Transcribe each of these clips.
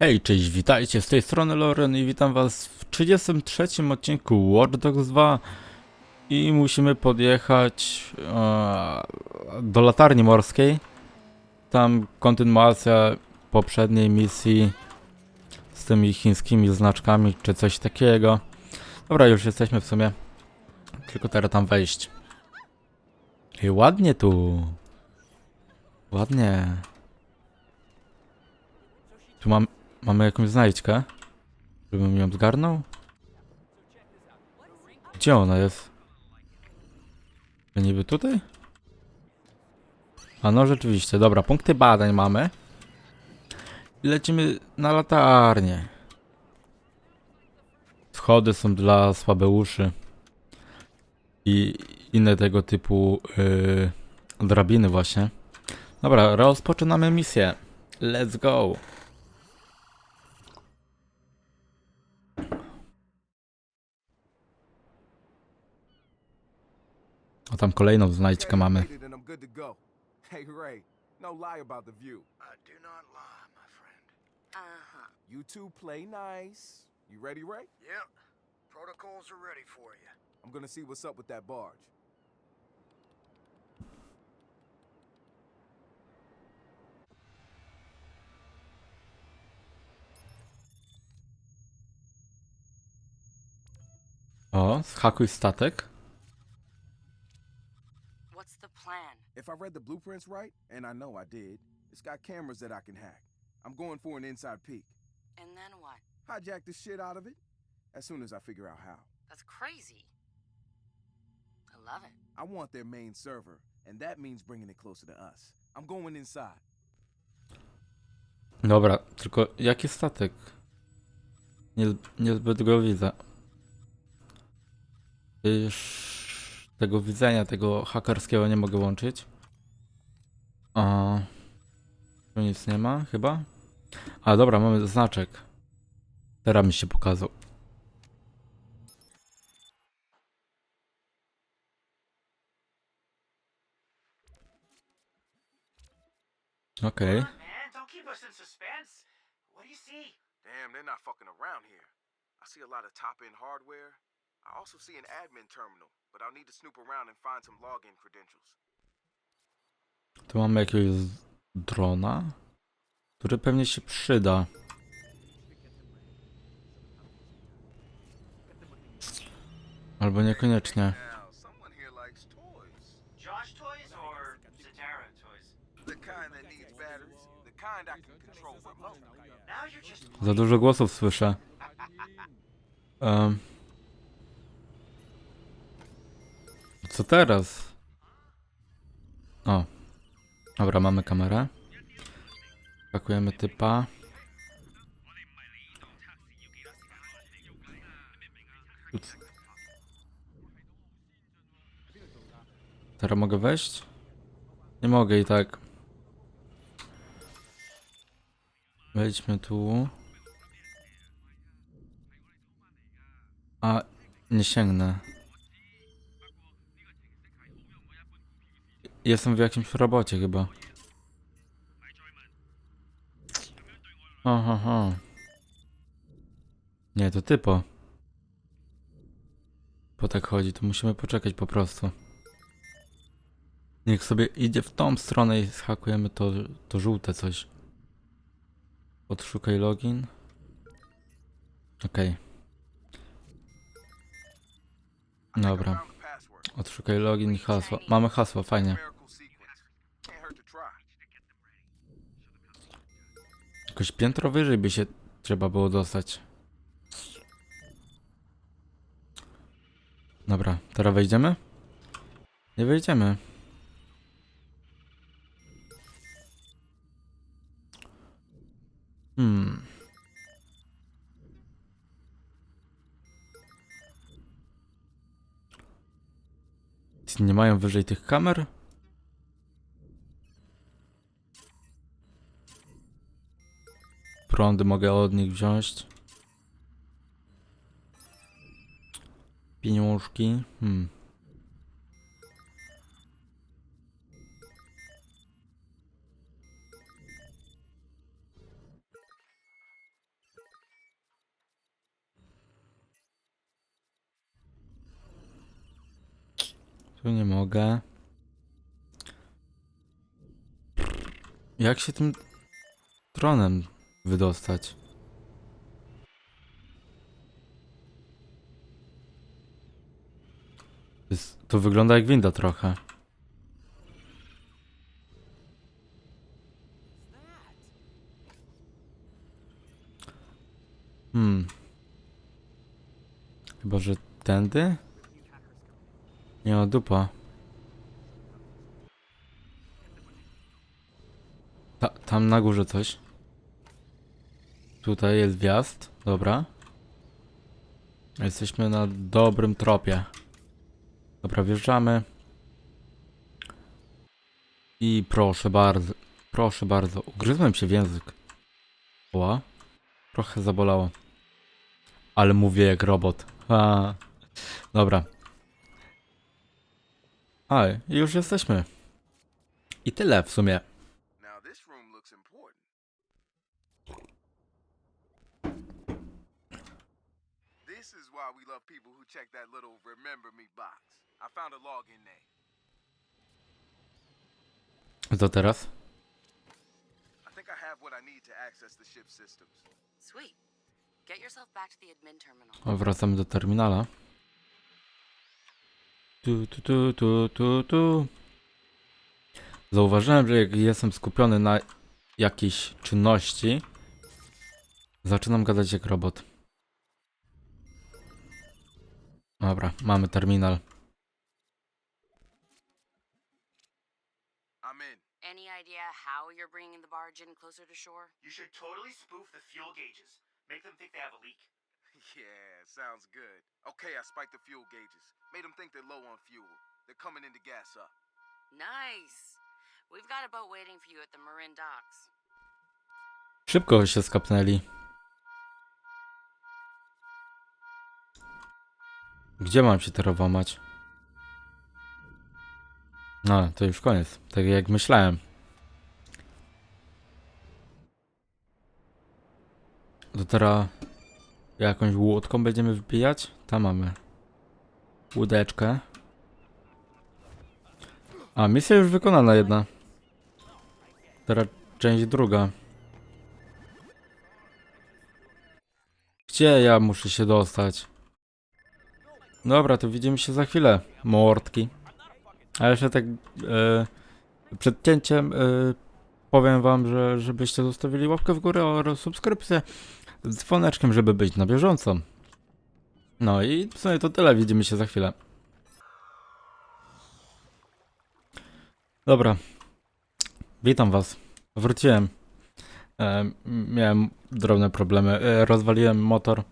Hej, cześć, witajcie, z tej strony Loren i witam was w 33 odcinku Watch Dogs 2 i musimy podjechać e, do latarni morskiej. Tam kontynuacja poprzedniej misji z tymi chińskimi znaczkami czy coś takiego. Dobra, już jesteśmy w sumie. Tylko teraz tam wejść. I ładnie tu. Ładnie. Tu mam, mamy jakąś znajdźkę. Żebym ją zgarnął? Gdzie ona jest? To niby tutaj? A no rzeczywiście, dobra, punkty badań mamy. I lecimy na latarnię. Schody są dla słabeuszy. I inne tego typu yy, drabiny właśnie. Dobra, rozpoczynamy misję. Let's go. Tam kolejną znajdźkę mamy. Hey Ray, no lie about the view. I do not lie, my friend. Uh-huh. You two play nice. You ready, Ray? Yep, protocols are ready for you. I'm gonna see what's up with that barge. O, zhakuj statek. If I read the blueprints right, and I know I did, it's got cameras that I can hack. I'm going for an inside peek. And then what? Hijack the shit out of it as soon as I figure out how. That's crazy. I love it. I want their main server, and that means bringing it closer to us. I'm going inside. Dobra, tylko jaki statek? Nie, niezbyt go widzę. Już tego widzenia, tego hakerskiego nie mogę łączyć. O, tu nic nie ma chyba. A dobra, mamy znaczek. Teraz mi się pokazał. Okej. Come on, man. Don't keep us in suspense. What do you see? Damn, they're not fucking around here. I see a lot of top end hardware. I also see an admin terminal, but I'll need to snoop around and find some login credentials. Tu mamy jakiegoś drona, który pewnie się przyda. Albo niekoniecznie. Za dużo głosów słyszę. Em. Co teraz? O. Dobra, mamy kamerę. Pakujemy typa. Teraz mogę wejść? Nie mogę i tak. Wejdźmy tu. A, nie sięgnę. Jestem w jakimś robocie chyba. Aha. Nie, to typo. Po tak chodzi, to musimy poczekać po prostu. Niech sobie idzie w tą stronę i schakujemy to, to żółte coś. Odszukaj login. Okej. Dobra. Odszukaj login i hasło. Mamy hasło, fajnie. Jakoś piętro wyżej by się trzeba było dostać. Dobra, teraz wejdziemy? Nie wejdziemy. Hmm. Nie mają wyżej tych kamer? Prądy mogę od nich wziąć. Pieniążki. Hmm. Tu nie mogę. Jak się tym tronem wydostać? To wygląda jak winda trochę. Hmm. Chyba, że tędy? Nie ma dupa. Ta, tam na górze coś. Tutaj jest wjazd. Dobra. Jesteśmy na dobrym tropie. Dobra, wjeżdżamy. I proszę bardzo. Proszę bardzo. Ugryzłem się w język. Ła. Trochę zabolało. Ale mówię jak robot. A. Dobra. Ale już jesteśmy. I tyle w sumie. Check that little remember me box. I found a login name. Co teraz? I think I have what I need to access the ship's systems. Sweet. Get yourself back to the admin terminal. O, wracamy do terminala. Tu, tu, tu, tu, tu, tu. Zauważyłem, że jak jestem skupiony na jakiejś czynności, zaczynam gadać jak robot. Dobra, mamy terminal. Any idea how you're bringing the barge in closer to shore? You should totally spoof the fuel gauges. Make them think they have a leak. Yeah, sounds good. Okay, I spiked the fuel gauges. Made them think they're low on fuel. They're coming in to gas up. Nice. We've got a boat waiting for you at the Marin docks. Szybko się skapnęli. Gdzie mam się teraz włamać? No, to już koniec. Tak jak myślałem. To teraz jakąś łódką będziemy wbijać? Tam mamy łódeczkę. A, misja już wykonana jedna. Teraz część druga. Gdzie ja muszę się dostać? Dobra, to widzimy się za chwilę, mordki. A jeszcze tak e, przed cięciem e, powiem wam, że żebyście zostawili łapkę w górę oraz subskrypcję z dzwoneczkiem, żeby być na bieżąco. No i w sumie to tyle, widzimy się za chwilę. Dobra. Witam was. Wróciłem. E, miałem drobne problemy. E, rozwaliłem motor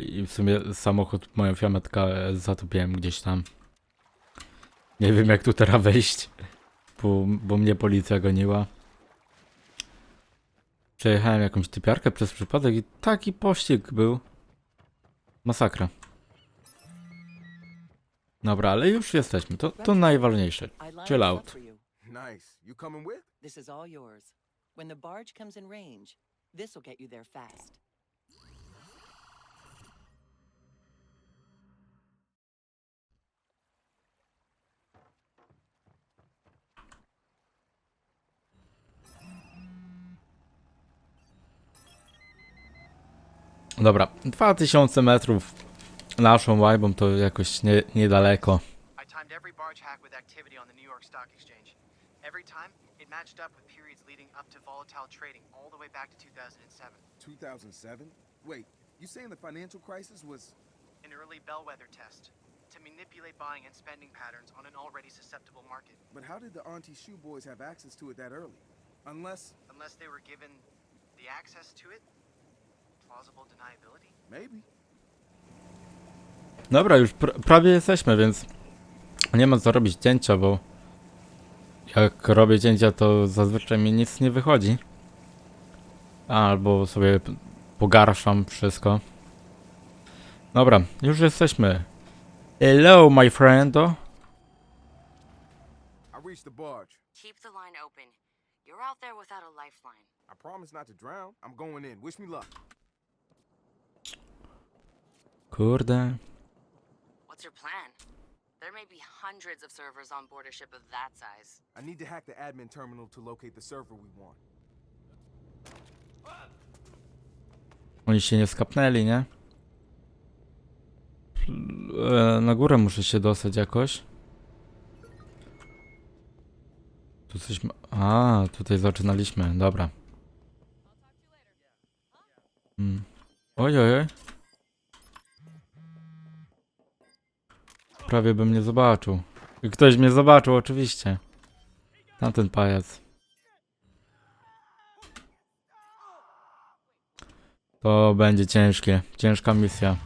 i w sumie samochód, moją fiametkę e, zatopiłem gdzieś tam. Nie wiem jak tu teraz wejść, bo, bo mnie policja goniła. Przejechałem jakąś typiarkę przez przypadek i taki pościg był. Masakra. Dobra, ale już jesteśmy. To, to najważniejsze. Chill out. Nice. You coming with? This is all yours. When the barge comes in range, this will get you there fast. Dobra, 2000 metrów naszą łajbą to jakoś nie, niedaleko. I timed every barge hack with activity on the New York Stock Exchange. Every time, it matched up with periods leading up to volatile trading all the way back to 2007. 2007? Wait, you saying the financial crisis was. An early bellwether test to manipulate buying and spending patterns on an already susceptible market, But how did the Auntie Shoe Boys have access to it that early? Unless. unless they were given the access to it. Dobra, już pr prawie jesteśmy, więc nie ma co robić cięcia, bo jak robię cięcia, to zazwyczaj mi nic nie wychodzi. Albo sobie pogarszam wszystko. Dobra, już jesteśmy. Hello, my friendo. I reached the barge. Keep the line open. You're out there without a lifeline. I promise not to drown. I'm going in. Wish me luck. Kurde. What's your plan? There may be hundreds of servers on board a ship of that size. I need to hack the admin terminal to locate the server we want. Oni się nie skapnęli, nie? E, Na górę muszę się dostać jakoś. Tu coś ma... A, tutaj zaczynaliśmy, dobra. Mm. Oj, oj, oj. Prawie bym nie zobaczył. Ktoś mnie zobaczył, oczywiście. Tamten pajac. To będzie ciężkie, ciężka misja.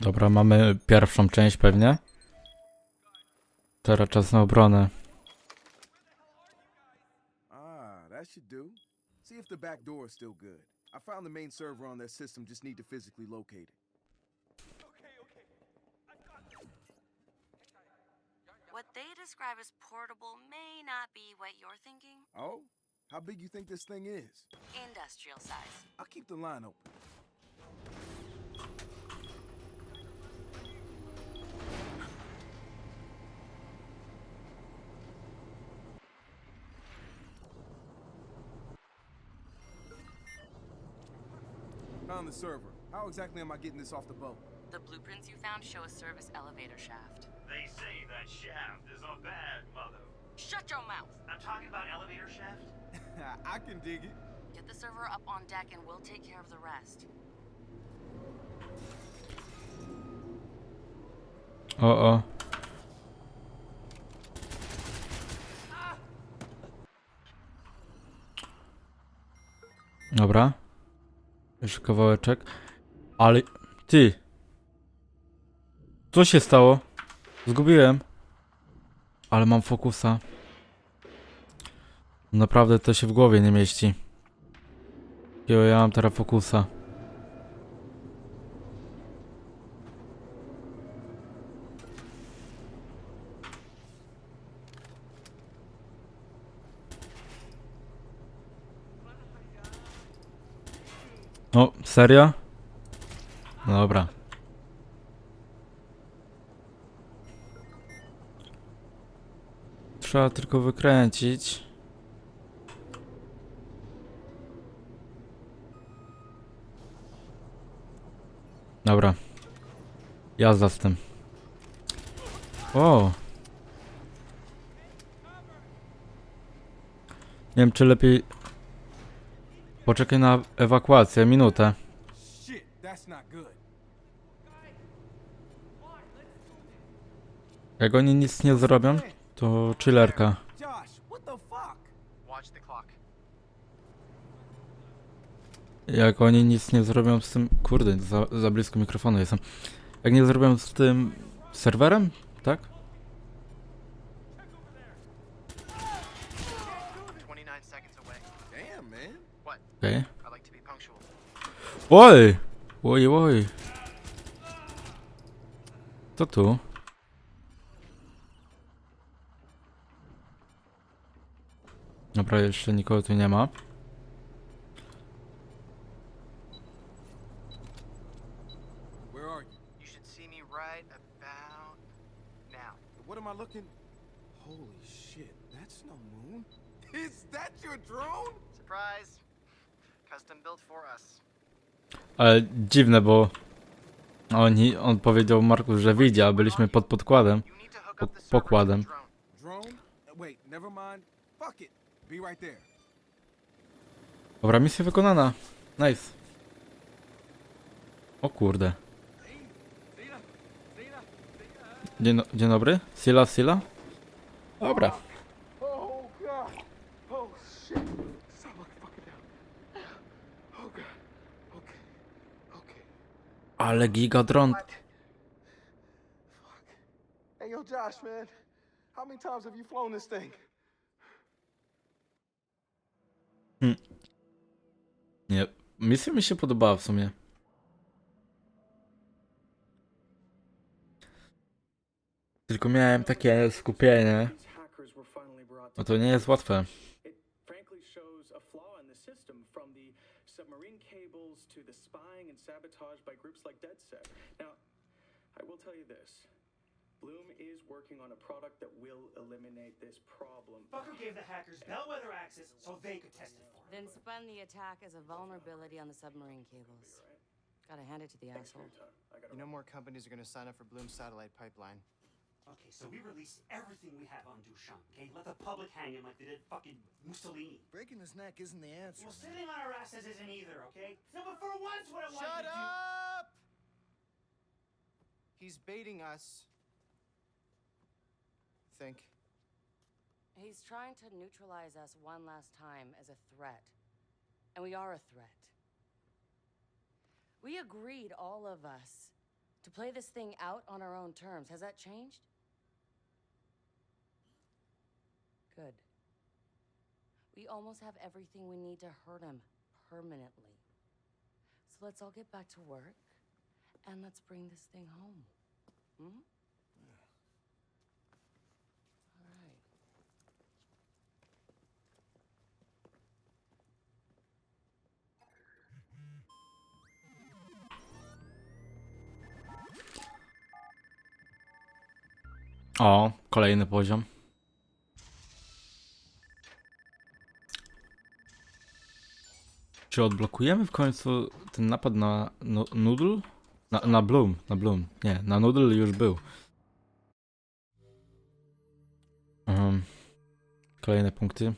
Dobra, mamy pierwszą część pewnie. Teraz czas na obronę. Ah, that should do. See if the back door is still good. I found the main server on that system, just need to physically locate it. What they describe as portable may not be what you're thinking. Oh? How big you think this thing is? Industrial size. I'll keep the line open. Found the server. How exactly am I getting this off the boat? The blueprints you found show a service elevator shaft. They say that shaft is a bad mother. Shut your mouth! I'm talking about elevator shaft. I can dig it. Get the server up on deck and we'll take care of the rest. O, o. Dobra. Jeszcze kawałeczek. Ale... Ty! Co się stało? Zgubiłem. Ale mam fokusa. Naprawdę to się w głowie nie mieści. Jo, ja mam teraz fokusa. O, serio? Dobra. Trzeba tylko wykręcić. Dobra. Jazda z tym. O. Nie wiem, czy lepiej Poczekaj na ewakuację, minutę. Jak oni nic nie zrobią, to chillerka. Jak oni nic nie zrobią z tym... Kurde, za, za blisko mikrofonu jestem. Jak nie zrobią z tym serwerem, tak? Oj! Oj, oj. Co tu? Dobra, jeszcze nikogo tu nie ma. Where are you? You should see me right about now. What am I looking? Holy shit, that's no moon. Is that your drone? Surprise! Custom built for us. Ale dziwne, bo oni, on powiedział Marku, że widzi, a byliśmy pod podkładem. You need to hook Po- up the server to the pokładem. Uh. Dobra, misja wykonana. Nice. O kurde. Dzień, dzień dobry. Sila, Sila? Dobra. Oh god. Oh shit. Somebody fucking down. Oh god. Okay. Okay. Ale gigadron. Hey yo, Josh, man. How many times have you flown this thing? Nie, misja mi się podobała w sumie. Tylko miałem takie skupienie, no to nie jest łatwe. Spying and sabotage by groups like DedSec. Now, I will tell you this. Bloom is working on a product that will eliminate this problem. Fucker gave the hackers bellwether access so they could test it for him. Then spun the attack as a vulnerability on the submarine cables. Gotta hand it to the asshole. You know more companies are going to sign up for Bloom's satellite pipeline. Okay, so we release everything we have on Duchamp, okay? Let the public hang him like they did fucking Mussolini. Breaking his neck isn't the answer. Well, sitting on our asses isn't either, okay? No, but for once, what I want Shut you to do... up! He's baiting us. Think. He's trying to neutralize us one last time as a threat. And we are a threat. We agreed, all of us, to play this thing out on our own terms. Has that changed? We almost have everything we need to hurt him permanently. So let's all get back to work and let's bring this thing home. Hmm? Yeah. All right. O, kolejny poziom. Czy odblokujemy w końcu ten napad na no, Noodle? Na, na Bloom, na Bloom. Nie, na Noodle już był. Um, kolejne punkty.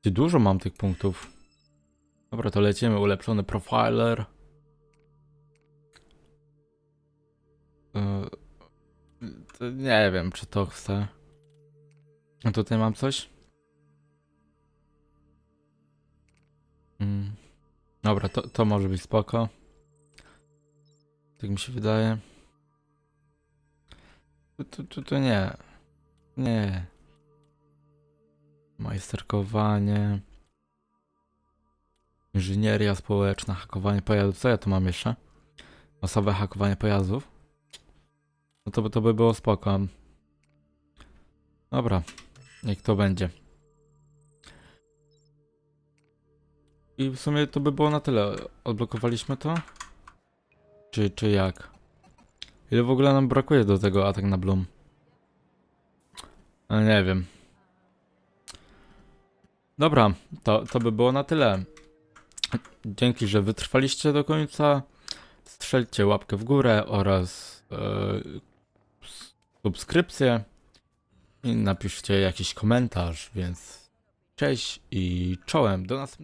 Ty dużo mam tych punktów. Dobra, to lecimy. Ulepszony profiler. To nie wiem, czy to chcę. A tutaj mam coś? Dobra, to, to może być spoko. Tak mi się wydaje. Tu, tu, tu, tu nie. Nie. Majsterkowanie. Inżynieria społeczna, hakowanie pojazdów. Co ja tu mam jeszcze? Masowe hakowanie pojazdów. No to, to by było spoko. Dobra, niech to będzie. I w sumie to by było na tyle. Odblokowaliśmy to? Czy, czy jak? Ile w ogóle nam brakuje do tego atak na Bloom? No nie wiem. Dobra, to, to by było na tyle. Dzięki, że wytrwaliście do końca. Strzelcie łapkę w górę oraz e, subskrypcję i napiszcie jakiś komentarz, więc cześć i czołem do następnego.